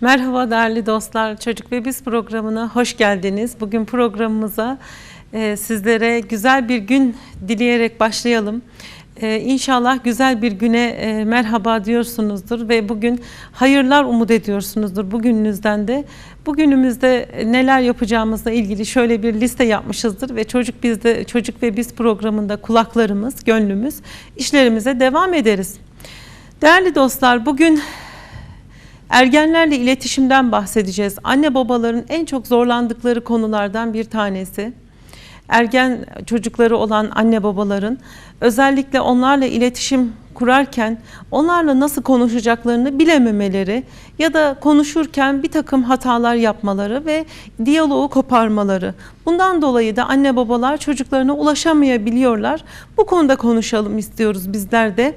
Merhaba değerli dostlar. Çocuk ve Biz programına hoş geldiniz. Bugün programımıza e, sizlere güzel bir gün dileyerek başlayalım. E, inşallah güzel bir güne e, merhaba diyorsunuzdur ve bugün hayırlar umut ediyorsunuzdur bugününüzden de. Bugünümüzde neler yapacağımızla ilgili şöyle bir liste yapmışızdır ve çocuk bizde çocuk ve biz programında kulaklarımız, gönlümüz işlerimize devam ederiz. Değerli dostlar bugün Ergenlerle iletişimden bahsedeceğiz. Anne babaların en çok zorlandıkları konulardan bir tanesi. Ergen çocukları olan anne babaların özellikle onlarla iletişim kurarken onlarla nasıl konuşacaklarını bilememeleri ya da konuşurken bir takım hatalar yapmaları ve diyaloğu koparmaları. Bundan dolayı da anne babalar çocuklarına ulaşamayabiliyorlar. Bu konuda konuşalım istiyoruz bizler de.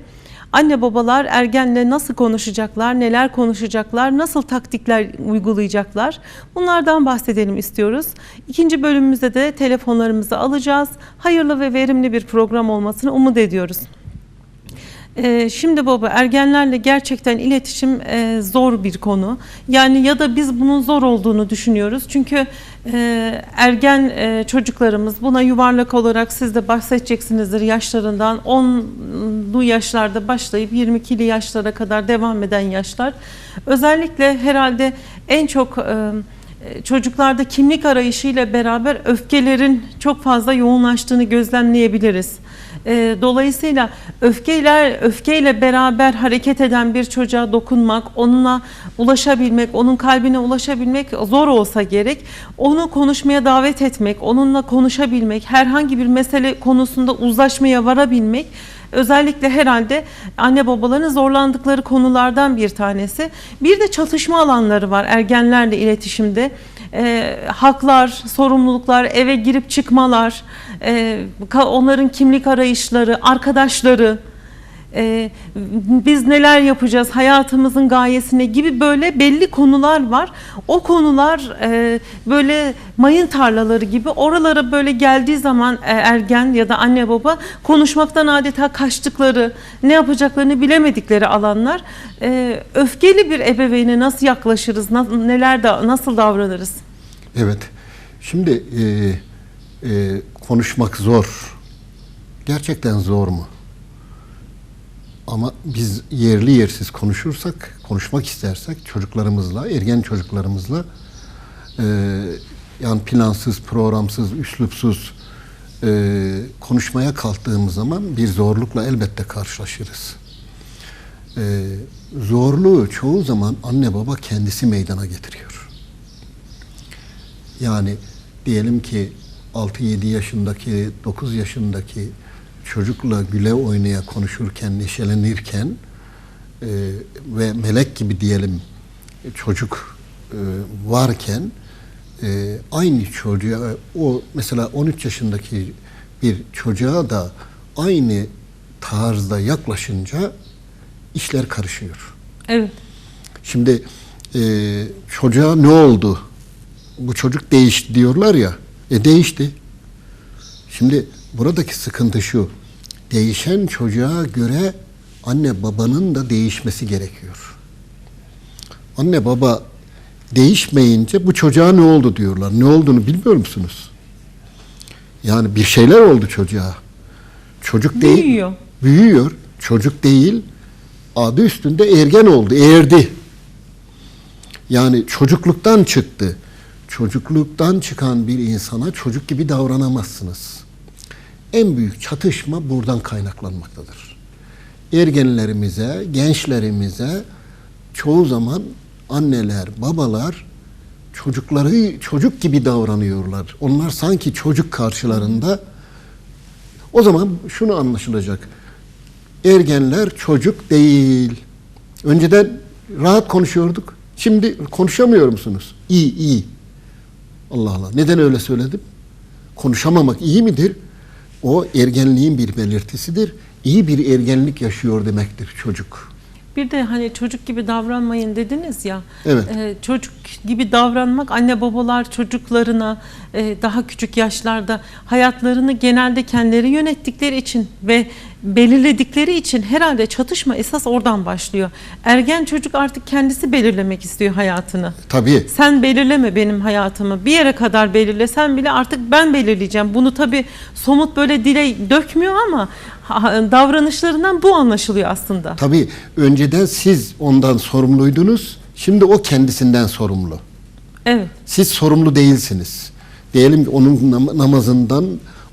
Anne babalar ergenle nasıl konuşacaklar, neler konuşacaklar, nasıl taktikler uygulayacaklar bunlardan bahsedelim istiyoruz. İkinci bölümümüzde de telefonlarımızı alacağız. Hayırlı ve verimli bir program olmasını umut ediyoruz. Ee, şimdi baba ergenlerle gerçekten iletişim e, zor bir konu. Yani ya da biz bunun zor olduğunu düşünüyoruz. Çünkü e, ergen e, çocuklarımız buna yuvarlak olarak siz de bahsedeceksinizdir yaşlarından 10'lu yaşlarda başlayıp 22'li yaşlara kadar devam eden yaşlar. Özellikle herhalde en çok çocuklarda kimlik arayışıyla beraber öfkelerin çok fazla yoğunlaştığını gözlemleyebiliriz. E, dolayısıyla öfkeyle öfkeyle beraber hareket eden bir çocuğa dokunmak, onunla ulaşabilmek, onun kalbine ulaşabilmek zor olsa gerek. Onu konuşmaya davet etmek, onunla konuşabilmek, herhangi bir mesele konusunda uzlaşmaya varabilmek özellikle herhalde anne babaların zorlandıkları konulardan bir tanesi. Bir de çatışma alanları var ergenlerle iletişimde. E, haklar, sorumluluklar, eve girip çıkmalar, e, onların kimlik arayışları, arkadaşları, e, biz neler yapacağız, hayatımızın gayesine gibi böyle belli konular var. O konular e, böyle mayın tarlaları gibi oralara böyle geldiği zaman e, ergen ya da anne baba konuşmaktan adeta kaçtıkları, ne yapacaklarını bilemedikleri alanlar. E, öfkeli bir ebeveyne nasıl yaklaşırız, na, neler da nasıl davranırız? Evet, şimdi e, e, konuşmak zor. Gerçekten zor mu? Ama biz yerli yersiz konuşursak, konuşmak istersek çocuklarımızla, ergen çocuklarımızla e, yani plansız, programsız, üslupsuz e, konuşmaya kalktığımız zaman bir zorlukla elbette karşılaşırız. E, zorluğu çoğu zaman anne baba kendisi meydana getiriyor. Yani diyelim ki 6-7 yaşındaki, 9 yaşındaki çocukla güle oynaya konuşurken, neşelenirken e, ve melek gibi diyelim çocuk e, varken e, aynı çocuğa o mesela 13 yaşındaki bir çocuğa da aynı tarzda yaklaşınca işler karışıyor. Evet. Şimdi e, çocuğa ne oldu? Bu çocuk değişti diyorlar ya. E değişti. Şimdi buradaki sıkıntı şu. Değişen çocuğa göre anne babanın da değişmesi gerekiyor. Anne baba değişmeyince bu çocuğa ne oldu diyorlar. Ne olduğunu bilmiyor musunuz? Yani bir şeyler oldu çocuğa. Çocuk değil. Büyüyor. Büyüyor. Çocuk değil. Adı üstünde ergen oldu. Erdi. Yani çocukluktan çıktı. Çocukluktan çıkan bir insana çocuk gibi davranamazsınız. En büyük çatışma buradan kaynaklanmaktadır. Ergenlerimize, gençlerimize çoğu zaman anneler, babalar çocukları çocuk gibi davranıyorlar. Onlar sanki çocuk karşılarında. O zaman şunu anlaşılacak. Ergenler çocuk değil. Önceden rahat konuşuyorduk. Şimdi konuşamıyor musunuz? İyi, iyi. Allah Allah. Neden öyle söyledim? Konuşamamak iyi midir? O ergenliğin bir belirtisidir. İyi bir ergenlik yaşıyor demektir çocuk. Bir de hani çocuk gibi davranmayın dediniz ya. Evet. E, çocuk gibi davranmak anne babalar çocuklarına e, daha küçük yaşlarda hayatlarını genelde kendileri yönettikleri için ve belirledikleri için herhalde çatışma esas oradan başlıyor. Ergen çocuk artık kendisi belirlemek istiyor hayatını. Tabii. Sen belirleme benim hayatımı. Bir yere kadar belirlesen bile artık ben belirleyeceğim. Bunu tabii somut böyle dile dökmüyor ama davranışlarından bu anlaşılıyor aslında. Tabii önceden siz ondan sorumluydunuz. Şimdi o kendisinden sorumlu. Evet. Siz sorumlu değilsiniz. Diyelim ki onun nam- namazından,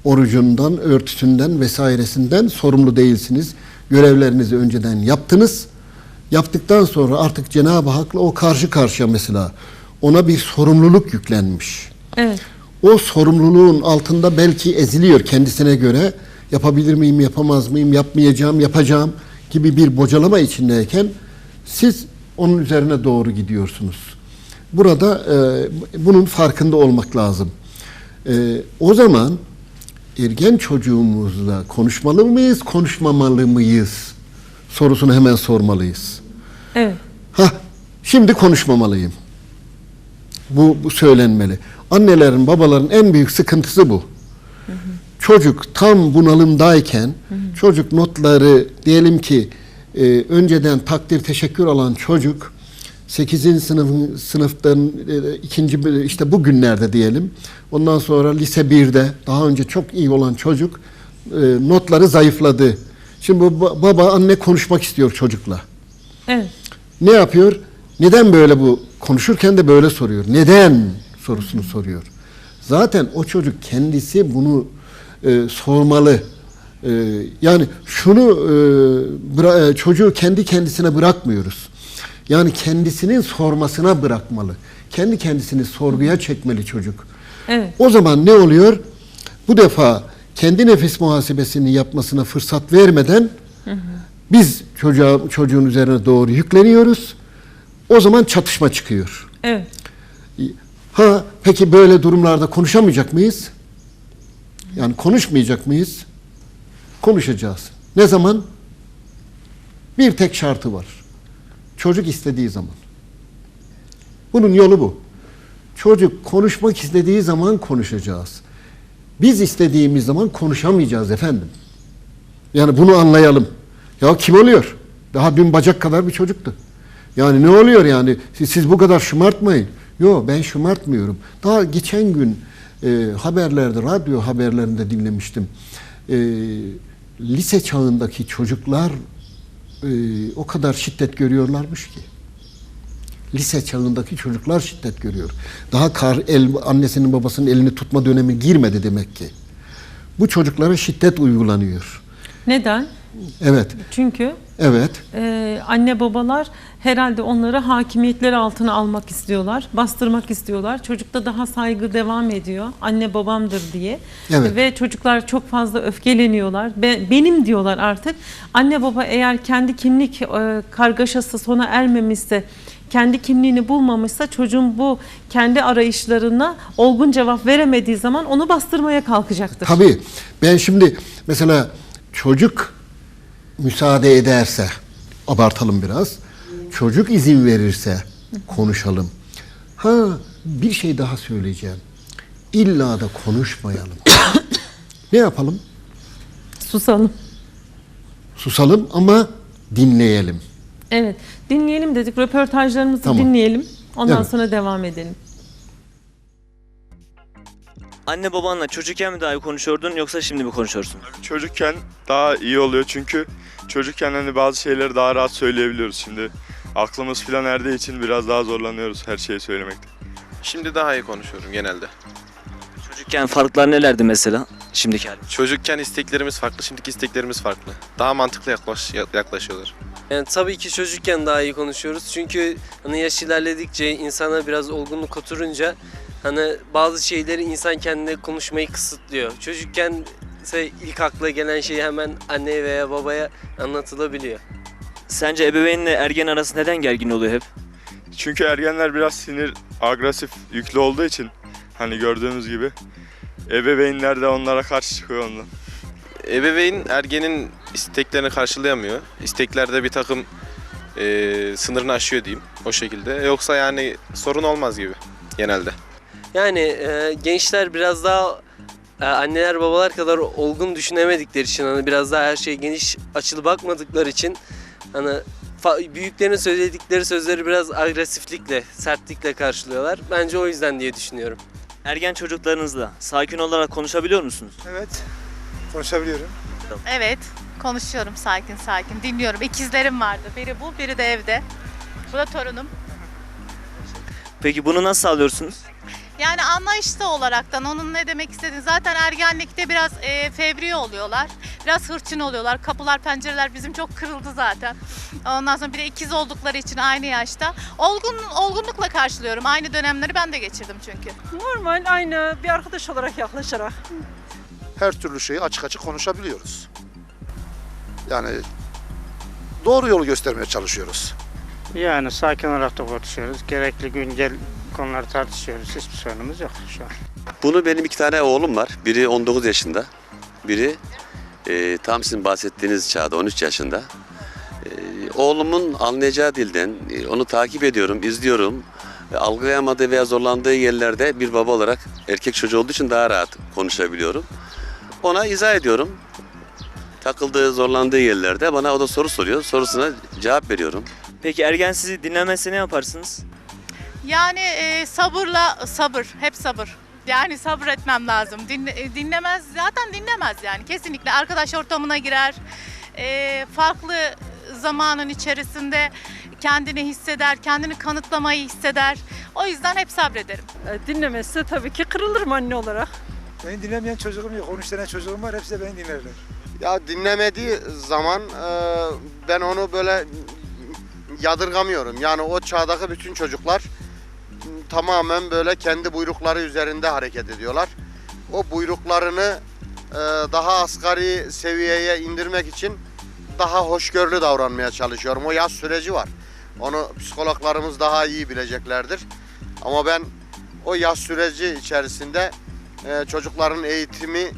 orucundan, örtüsünden vesairesinden sorumlu değilsiniz. Görevlerinizi önceden yaptınız. Yaptıktan sonra artık Cenab-ı Hak'la o karşı karşıya mesela ona bir sorumluluk yüklenmiş. Evet. O sorumluluğun altında belki eziliyor kendisine göre. Yapabilir miyim, yapamaz mıyım, yapmayacağım, yapacağım gibi bir bocalama içindeyken siz onun üzerine doğru gidiyorsunuz. Burada e, bunun farkında olmak lazım. E, o zaman ergen çocuğumuzla konuşmalı mıyız, konuşmamalı mıyız sorusunu hemen sormalıyız. Evet. Ha, şimdi konuşmamalıyım. Bu, bu söylenmeli. Annelerin, babaların en büyük sıkıntısı bu. Çocuk tam bunalımdayken, çocuk notları diyelim ki e, önceden takdir teşekkür alan çocuk 8. sınıfın sınıftan e, ikinci bir- işte bu günlerde diyelim. Ondan sonra lise 1'de daha önce çok iyi olan çocuk e, notları zayıfladı. Şimdi bu ba- baba anne konuşmak istiyor çocukla Evet. ne yapıyor? Neden böyle bu? Konuşurken de böyle soruyor. Neden sorusunu soruyor. Zaten o çocuk kendisi bunu e, sormalı. E, yani şunu e, e, çocuğu kendi kendisine bırakmıyoruz. Yani kendisinin sormasına bırakmalı. Kendi kendisini sorguya çekmeli çocuk. Evet. O zaman ne oluyor? Bu defa kendi nefis muhasebesini yapmasına fırsat vermeden biz çocuğa, çocuğun üzerine doğru yükleniyoruz. O zaman çatışma çıkıyor. Evet. Ha peki böyle durumlarda konuşamayacak mıyız? Yani konuşmayacak mıyız? Konuşacağız. Ne zaman? Bir tek şartı var. Çocuk istediği zaman. Bunun yolu bu. Çocuk konuşmak istediği zaman konuşacağız. Biz istediğimiz zaman konuşamayacağız efendim. Yani bunu anlayalım. Ya kim oluyor? Daha dün bacak kadar bir çocuktu. Yani ne oluyor yani? Siz, siz bu kadar şımartmayın. Yok ben şımartmıyorum. Daha geçen gün e, haberlerde, radyo haberlerinde dinlemiştim. E, lise çağındaki çocuklar e, o kadar şiddet görüyorlarmış ki. Lise çağındaki çocuklar şiddet görüyor. Daha kar, el, annesinin babasının elini tutma dönemi girmedi demek ki. Bu çocuklara şiddet uygulanıyor. Neden? Evet, Çünkü evet. e, anne babalar herhalde onları hakimiyetleri altına almak istiyorlar, bastırmak istiyorlar. Çocukta daha saygı devam ediyor. Anne babamdır diye. Evet. Ve çocuklar çok fazla öfkeleniyorlar. Be- benim diyorlar artık. Anne baba eğer kendi kimlik e, kargaşası sona ermemişse kendi kimliğini bulmamışsa çocuğun bu kendi arayışlarına olgun cevap veremediği zaman onu bastırmaya kalkacaktır. Tabii. Ben şimdi mesela çocuk müsaade ederse, abartalım biraz. Çocuk izin verirse konuşalım. Ha bir şey daha söyleyeceğim. İlla da konuşmayalım. ne yapalım? Susalım. Susalım ama dinleyelim. Evet. Dinleyelim dedik. Röportajlarımızı Tamam. dinleyelim. Ondan Evet. sonra devam edelim. Anne babanla çocukken mi daha iyi konuşuyordun yoksa şimdi mi konuşuyorsun? Çocukken daha iyi oluyor çünkü çocukken hani bazı şeyleri daha rahat söyleyebiliyoruz. Şimdi aklımız filan erdiği için biraz daha zorlanıyoruz her şeyi söylemekte. Şimdi daha iyi konuşuyorum genelde. Çocukken farklar nelerdi mesela şimdiki halin? Çocukken isteklerimiz farklı, şimdiki isteklerimiz farklı. Daha mantıklı yaklaş, yaklaşıyorlar. Yani tabii ki çocukken daha iyi konuşuyoruz. Çünkü hani yaş ilerledikçe insana biraz olgunluk oturunca hani bazı şeyleri insan kendine konuşmayı kısıtlıyor. Çocukken ise ilk akla gelen şey hemen anneye veya babaya anlatılabiliyor. Sence ebeveynle ergen arası neden gergin oluyor hep? Çünkü ergenler biraz sinir, agresif, yüklü olduğu için hani gördüğümüz gibi ebeveynler de onlara karşı çıkıyor ondan. Ebeveyn ergenin isteklerini karşılayamıyor. İsteklerde bir takım eee, sınırını aşıyor diyeyim o şekilde. Yoksa yani sorun olmaz gibi genelde. Yani e, gençler biraz daha e, anneler babalar kadar olgun düşünemedikleri için hani biraz daha her şeye geniş açılı bakmadıkları için hani fa- büyüklerin söyledikleri sözleri biraz agresiflikle, sertlikle karşılıyorlar. Bence o yüzden diye düşünüyorum. Ergen çocuklarınızla sakin olarak konuşabiliyor musunuz? Evet, konuşabiliyorum. Evet, konuşuyorum sakin sakin, dinliyorum. İkizlerim vardı. Biri bu, biri de evde. Bu da torunum. Peki bunu nasıl sağlıyorsunuz? Yani anlayışlı olaraktan onun ne demek istediğini zaten ergenlikte biraz e, fevri oluyorlar. Biraz hırçın oluyorlar. Kapılar, pencereler bizim çok kırıldı zaten. Ondan sonra bir de ikiz oldukları için aynı yaşta. Olgun olgunlukla karşılıyorum. Aynı dönemleri ben de geçirdim çünkü. Normal aynı bir arkadaş olarak yaklaşarak. Her türlü şeyi açık açık konuşabiliyoruz. Yani doğru yolu göstermeye çalışıyoruz. Yani sakin olarak da konuşuyoruz. Gerekli güncel konuları tartışıyoruz. Hiçbir sorunumuz yok şu an. Bunu benim iki tane oğlum var. Biri 19 yaşında. Biri e, tam sizin bahsettiğiniz çağda 13 yaşında. E, oğlumun anlayacağı dilden e, onu takip ediyorum, izliyorum. E, algılayamadığı veya zorlandığı yerlerde bir baba olarak erkek çocuğu olduğu için daha rahat konuşabiliyorum. Ona izah ediyorum. Takıldığı, zorlandığı yerlerde bana o da soru soruyor. Sorusuna cevap veriyorum. Peki ergen sizi dinlemezse ne yaparsınız? Yani e, sabırla sabır, hep sabır. Yani sabır etmem lazım. Dinle- e, dinlemez, zaten dinlemez yani kesinlikle. Arkadaş ortamına girer. E, farklı zamanın içerisinde kendini hisseder, kendini kanıtlamayı hisseder. O yüzden hep sabrederim. E, Dinlemezse tabii ki kırılırım anne olarak. Beni dinlemeyen çocuğum yok. 13 tane çocuğum var. Hepsi de beni dinlerler. Ya dinlemediği zaman e, ben onu böyle yadırgamıyorum. Yani o çağdaki bütün çocuklar tamamen böyle kendi buyrukları üzerinde hareket ediyorlar. O buyruklarını e, daha asgari seviyeye indirmek için daha hoşgörülü davranmaya çalışıyorum. O yaz süreci var. Onu psikologlarımız daha iyi bileceklerdir. Ama ben o yaz süreci içerisinde e, çocukların eğitimi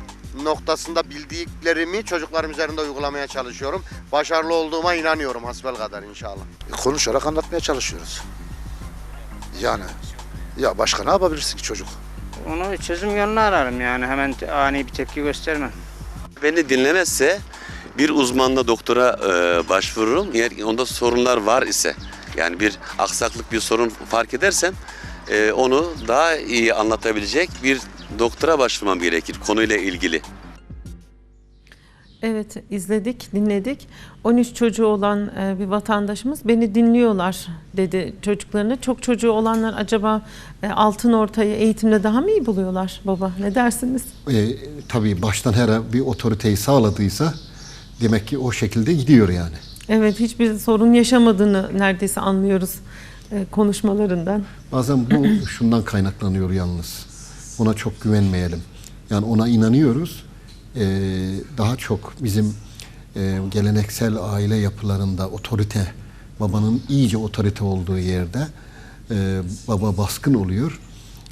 noktasında bildiklerimi çocuklarım üzerinde uygulamaya çalışıyorum. Başarılı olduğuma inanıyorum hasbel kadar inşallah. Konuşarak anlatmaya çalışıyoruz. Yani ya başka ne yapabilirsin ki çocuk? Onu çözüm yolunu ararım yani. Hemen ani bir tepki göstermem. Beni dinlemezse bir uzmanla doktora e, başvururum. Eğer onda sorunlar var ise yani bir aksaklık bir sorun fark edersem e, onu daha iyi anlatabilecek bir doktora başvurmam gerekir konuyla ilgili. Evet izledik, dinledik. 13 çocuğu olan e, bir vatandaşımız beni dinliyorlar dedi çocuklarını. Çok çocuğu olanlar acaba e, altın ortayı eğitimde daha mı iyi buluyorlar baba? Ne dersiniz? E, tabii baştan her bir otoriteyi sağladıysa demek ki o şekilde gidiyor yani. Evet hiçbir sorun yaşamadığını neredeyse anlıyoruz e, konuşmalarından. Bazen bu şundan kaynaklanıyor yalnız. Ona çok güvenmeyelim. Yani ona inanıyoruz. Ee, daha çok bizim e, geleneksel aile yapılarında otorite, babanın iyice otorite olduğu yerde e, baba baskın oluyor.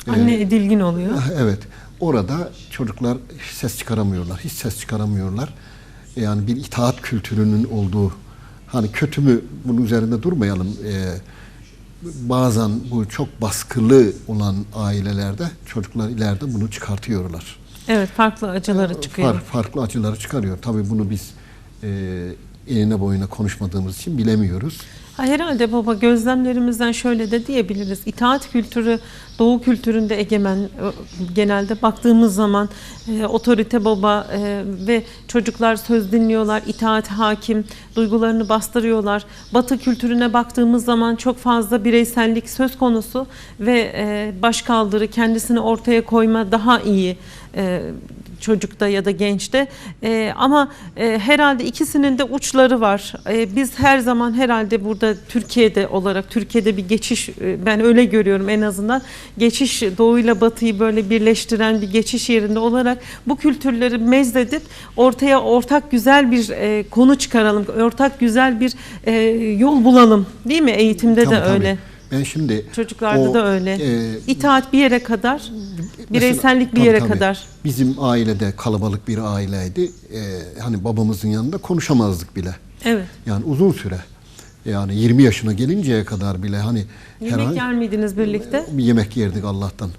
Ee, Anne edilgin oluyor. Ah, Evet. Orada çocuklar hiç ses çıkaramıyorlar. Hiç ses çıkaramıyorlar. Yani bir itaat kültürünün olduğu hani kötü mü bunun üzerinde durmayalım. Ee, bazen bu çok baskılı olan ailelerde çocuklar ileride bunu çıkartıyorlar. Evet farklı acıları çıkıyor. Far- farklı acıları çıkarıyor. Tabii bunu biz e, eline boyuna konuşmadığımız için bilemiyoruz. Ha, herhalde baba gözlemlerimizden şöyle de diyebiliriz. İtaat kültürü Doğu kültüründe egemen e, genelde baktığımız zaman e, otorite baba e, ve çocuklar söz dinliyorlar, itaat hakim, duygularını bastırıyorlar. Batı kültürüne baktığımız zaman çok fazla bireysellik söz konusu ve e, başkaldırı, kendisini ortaya koyma daha iyi e, çocukta ya da gençte. E, ama e, herhalde ikisinin de uçları var. E, biz her zaman herhalde burada Türkiye'de olarak Türkiye'de bir geçiş e, ben öyle görüyorum en azından. Geçiş doğuyla batıyı böyle birleştiren bir geçiş yerinde olarak bu kültürleri mezledip ortaya ortak güzel bir e, konu çıkaralım. Ortak güzel bir e, yol bulalım. Değil mi? Eğitimde Tabii, de tabii. öyle. Ben şimdi Çocuklarda o, da öyle. e, İtaat bir yere kadar, Mesela- bireysellik bir Tabii, yere tabii. kadar. Bizim ailede kalabalık bir aileydi. Ee, hani babamızın yanında konuşamazdık bile. Evet. Yani uzun süre. Yani 20 yaşına gelinceye kadar bile hani Yemek herhangi- yer miydiniz birlikte? bir yemek yerdik Allah'tan.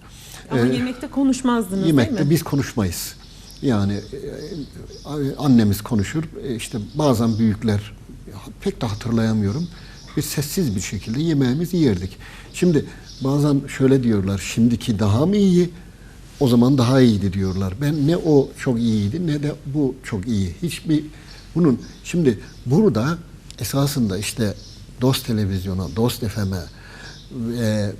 Ama Ee, yemekte konuşmazdınız değil Yemekte mi? biz konuşmayız. Yani e, annemiz konuşur, e, işte bazen büyükler pek de hatırlayamıyorum. Biz sessiz bir şekilde yemeğimizi yerdik. Şimdi bazen şöyle diyorlar, şimdiki daha mı iyi, o zaman daha iyiydi diyorlar. Ben ne o çok iyiydi ne de bu çok iyi. Hiçbir bunun şimdi burada esasında işte Dost Televizyon'a, Dost FM'e e,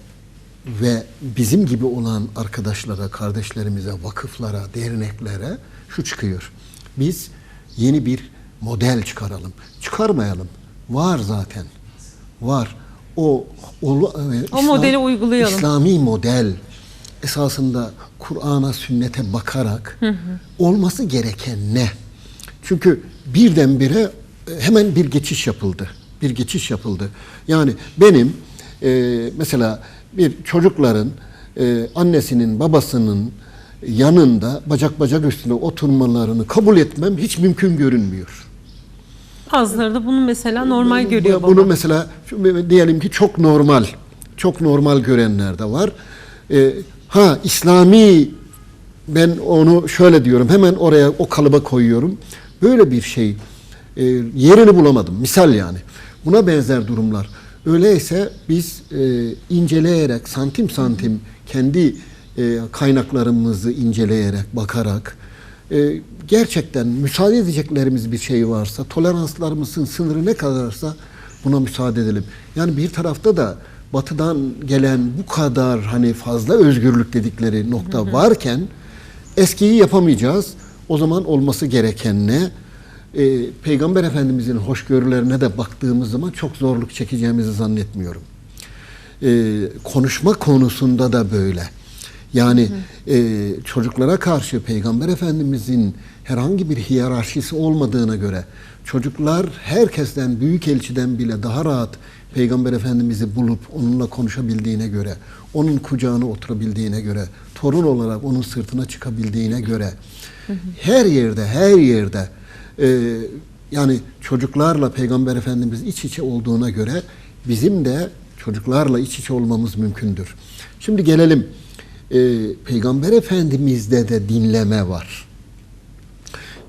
ve bizim gibi olan arkadaşlara, kardeşlerimize, vakıflara, derneklere şu çıkıyor. Biz yeni bir model çıkaralım. Çıkarmayalım. Var zaten. Var. O, o, O modeli uygulayalım. İslami model esasında Kur'an'a, sünnete bakarak olması gereken ne? Çünkü birdenbire e, hemen bir geçiş yapıldı. Bir geçiş yapıldı. Yani benim e, mesela bir çocukların e, annesinin, babasının yanında bacak bacak üstüne oturmalarını kabul etmem hiç mümkün görünmüyor. Bazıları da bunu mesela normal görüyor Bunu baba. mesela diyelim ki çok normal, çok normal görenler de var. Ee, ha İslami ben onu şöyle diyorum hemen oraya o kalıba koyuyorum. Böyle bir şey e, yerini bulamadım. Misal yani. Buna benzer durumlar. Öyleyse biz e, inceleyerek santim santim kendi e, kaynaklarımızı inceleyerek bakarak e, gerçekten müsaade edeceklerimiz bir şey varsa, toleranslarımızın sınırı ne kadarsa buna müsaade edelim. Yani bir tarafta da batıdan gelen bu kadar hani fazla özgürlük dedikleri nokta varken eskiyi yapamayacağız. O zaman olması gereken ne? E, Peygamber Efendimizin hoşgörülerine de baktığımız zaman çok zorluk çekeceğimizi zannetmiyorum e, konuşma konusunda da böyle. Yani e, çocuklara karşı Peygamber Efendimizin herhangi bir hiyerarşisi olmadığına göre çocuklar herkesten büyük elçiden bile daha rahat Peygamber Efendimiz'i bulup onunla konuşabildiğine göre, onun kucağına oturabildiğine göre, torun olarak onun sırtına çıkabildiğine göre her yerde, her yerde e, yani çocuklarla Peygamber Efendimiz iç içe olduğuna göre bizim de çocuklarla iç içe olmamız mümkündür. Şimdi gelelim e, Peygamber Efendimiz'de de dinleme var.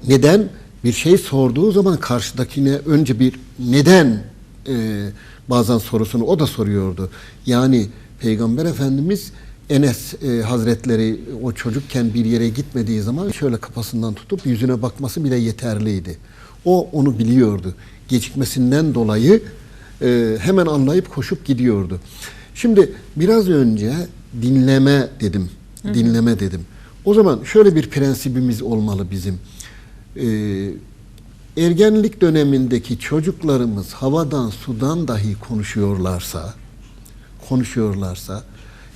Neden? Bir şey sorduğu zaman karşıdakine önce bir neden e, bazen sorusunu o da soruyordu. Yani Peygamber Efendimiz Enes e, Hazretleri o çocukken bir yere gitmediği zaman şöyle kafasından tutup yüzüne bakması bile yeterliydi. O onu biliyordu. Gecikmesinden dolayı e, hemen anlayıp koşup gidiyordu. Şimdi biraz önce dinleme dedim. Dinleme dedim. O zaman şöyle bir prensibimiz olmalı bizim. Ee, ergenlik dönemindeki çocuklarımız havadan sudan dahi konuşuyorlarsa konuşuyorlarsa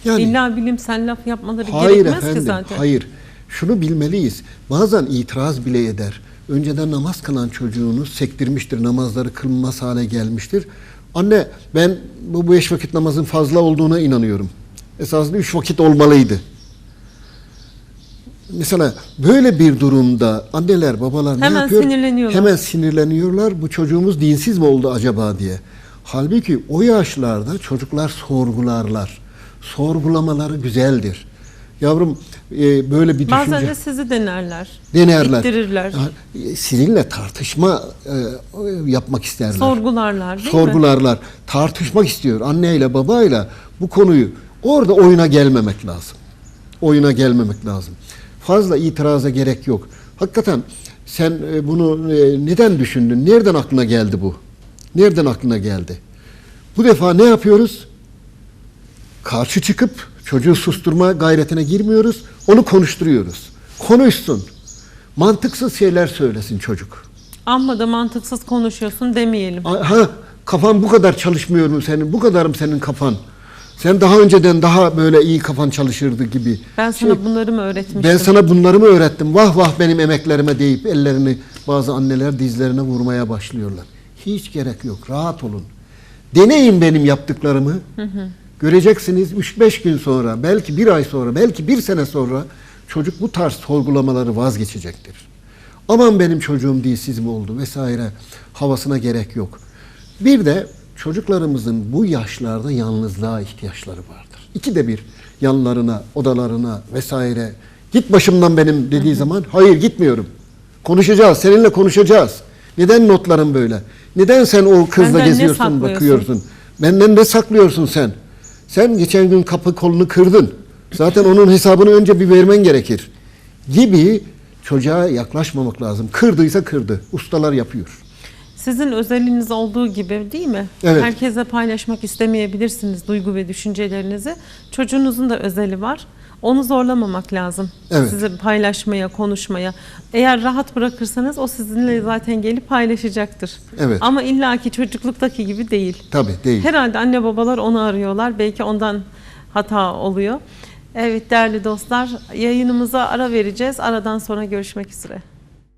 yani İlla bilimsel laf yapmaları hayır gerekmez efendim ki zaten. hayır şunu bilmeliyiz bazen itiraz bile eder önceden namaz kılan çocuğunu sektirmiştir namazları kılmaz hale gelmiştir anne ben bu beş vakit namazın fazla olduğuna inanıyorum esasında üç vakit olmalıydı Mesela böyle bir durumda anneler babalar ne Hemen yapıyor? sinirleniyorlar. Hemen sinirleniyorlar. Bu çocuğumuz dinsiz mi oldu acaba diye. Halbuki o yaşlarda çocuklar sorgularlar. Sorgulamaları güzeldir. Yavrum e, böyle bir Bazen düşünce de sizi denerler. denerler. ittirirler. Sizinle tartışma e, yapmak isterler. Sorgularlar değil mi? Sorgularlar. Tartışmak istiyor anneyle babayla bu konuyu. Orada oyuna gelmemek lazım. Oyuna gelmemek lazım. Fazla itiraza gerek yok. Hakikaten sen e, bunu e, neden düşündün? Nereden aklına geldi bu? Nereden aklına geldi? Bu defa ne yapıyoruz? Karşı çıkıp çocuğu susturma gayretine girmiyoruz. Onu konuşturuyoruz. Konuşsun. Mantıksız şeyler söylesin çocuk. Amma da mantıksız konuşuyorsun demeyelim. Ha kafan bu kadar çalışmıyor mu senin? Bu kadar mı senin kafan? Sen daha önceden daha böyle iyi kafan çalışırdı gibi. Ben sana bunları mı öğretmiştim? Ben sana bunları mı öğrettim? Vah vah benim emeklerime deyip ellerini bazı anneler dizlerine vurmaya başlıyorlar. Hiç gerek yok. Rahat olun. Deneyin benim yaptıklarımı. Göreceksiniz 3-5 gün sonra, belki bir ay sonra, belki bir sene sonra çocuk bu tarz sorgulamaları vazgeçecektir. Aman benim çocuğum dilsiz mi oldu vesaire havasına gerek yok. Bir de çocuklarımızın bu yaşlarda yalnızlığa ihtiyaçları vardır. İki de bir yanlarına, odalarına vesaire Git başımdan benim dediği zaman hayır gitmiyorum. Konuşacağız, seninle konuşacağız. Neden notların böyle? Neden sen o kızla Benden geziyorsun, bakıyorsun? Benden ne saklıyorsun sen? Sen geçen gün kapı kolunu kırdın. Zaten onun hesabını önce bir vermen gerekir. Gibi çocuğa yaklaşmamak lazım. Kırdıysa kırdı. Ustalar yapıyor. Sizin özeliniz olduğu gibi değil mi? Evet. Herkese paylaşmak istemeyebilirsiniz duygu ve düşüncelerinizi. Çocuğunuzun da özeli var. Onu zorlamamak lazım. Evet. Sizi paylaşmaya, konuşmaya. Eğer rahat bırakırsanız o sizinle zaten gelip paylaşacaktır. Evet. Ama illaki çocukluktaki gibi değil. Tabii değil. Herhalde anne babalar onu arıyorlar. Belki ondan hata oluyor. Evet değerli dostlar, yayınımıza ara vereceğiz. Aradan sonra görüşmek üzere.